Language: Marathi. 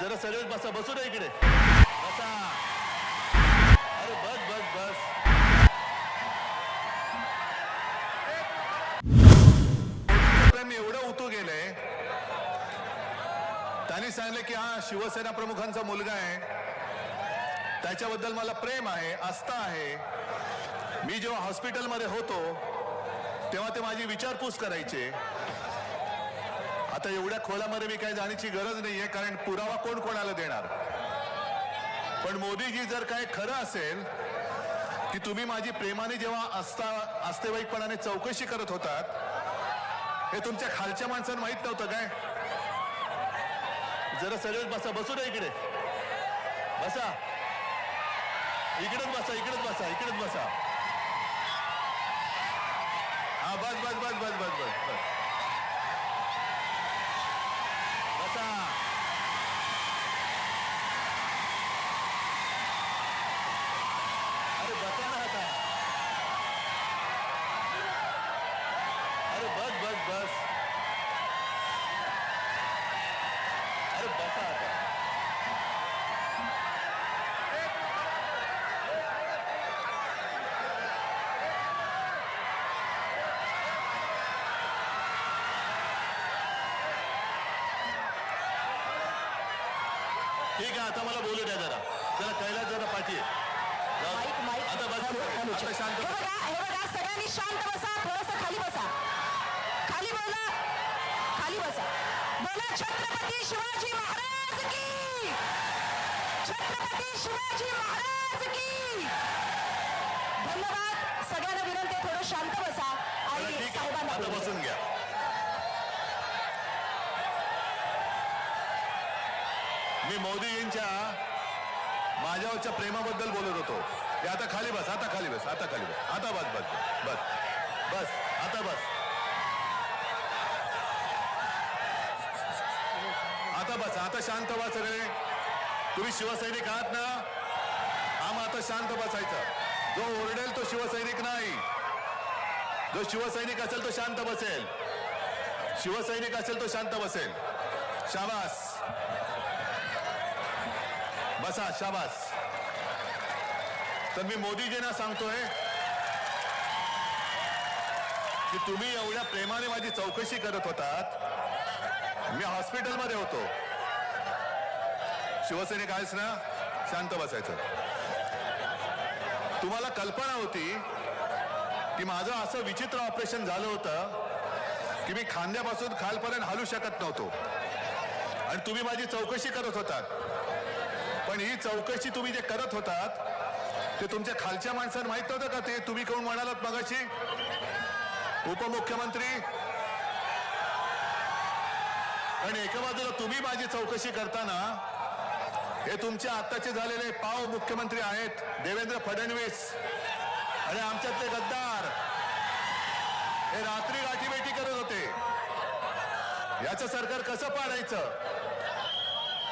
जरा सगळेच बसा बसू ना इकडे. बसा. अरे बस बस बस. प्रेम एवढं उतू गेलंय. त्यांनी सांगले की हा शिवसेना प्रमुखांचा मुलगा आहे. त्याच्याबद्दल मला प्रेम आहे आस्था आहे. मी जेव्हा हॉस्पिटलमध्ये होतो तेव्हा ते माझी विचारपूस करायचे. आता एवढ्या खोलामध्ये मी काही जाण्याची गरज नाहीये कारण पुरावा कोण कोणाला देणार? पण मोदीजी जर काय खरं असेल की तुम्ही माझी प्रेमाने जेव्हा असता अस्तेवाईकपणाने चौकशी करत होतात हे तुमच्या खालच्या माणसांना माहीत नव्हतं काय? जरा सगळेच बसा बसू ना इकडे. बसा. इकडेच बसा इकडेच बसा इकडेच बसा. हा बस बस बस बस बस बस बस. ठीक आहे आता मला बोलू द्या जरा. जरा कैलास जरा पाठी. आता बस आता शांत बसा. सगळ्यांनी शांत बसा थोडस खाली बसा. खाली बोला. खाली बसा. बोला छत्रपती शिवाजी महाराज की. छत्रपती शिवाजी महाराज की. धन्यवाद. सगळ्यांना विनंती आहे, थोडं शांत बसा. आणि ठीक आहे. साहेबांना आता बोलू द्या. बसून घ्या. मी मोदीजींच्या माझ्यावरच्या प्रेमाबद्दल बोलत होतो. की आता खाली बस आता खाली बस आता खाली बस. आता बस बस बस. बस आता बस. आता बस आता शांत व्हा सगळे. तुम्ही शिवसैनिक आहात ना? हा मग आता शांत बसायचं. जो ओरडेल तो शिवसैनिक नाही. जो शिवसैनिक असेल तो शांत बसेल. शिवसैनिक असेल तो शांत बसेल. शाबास. बसा शाबास. तर मी मोदीजींना सांगतोय की तुम्ही एवढ्या प्रेमाने माझी चौकशी करत होतात. मी हॉस्पिटलमध्ये होतो. शिवसेने कायच ना? शांत बसायचं. तुम्हाला कल्पना होती की माझं असं विचित्र ऑपरेशन झालं होतं की मी खांद्यापासून खालपर्यंत हलू शकत नव्हतो. आणि तुम्ही माझी चौकशी करत होतात. पण ही चौकशी तुम्ही जे करत होतात ते तुमच्या खालच्या माणसांना माहीत नव्हतं का ते? तुम्ही कोण म्हणालात मगाशी? उपमुख्यमंत्री? आणि एका बाजूला तुम्ही माझी चौकशी करताना हे तुमचे आत्ताचे झालेले पाव मुख्यमंत्री आहेत देवेंद्र फडणवीस आणि आमच्यातले गद्दार. हे रात्री गाठीबेटी करत होते. याचं सरकार कसं पाडायचं?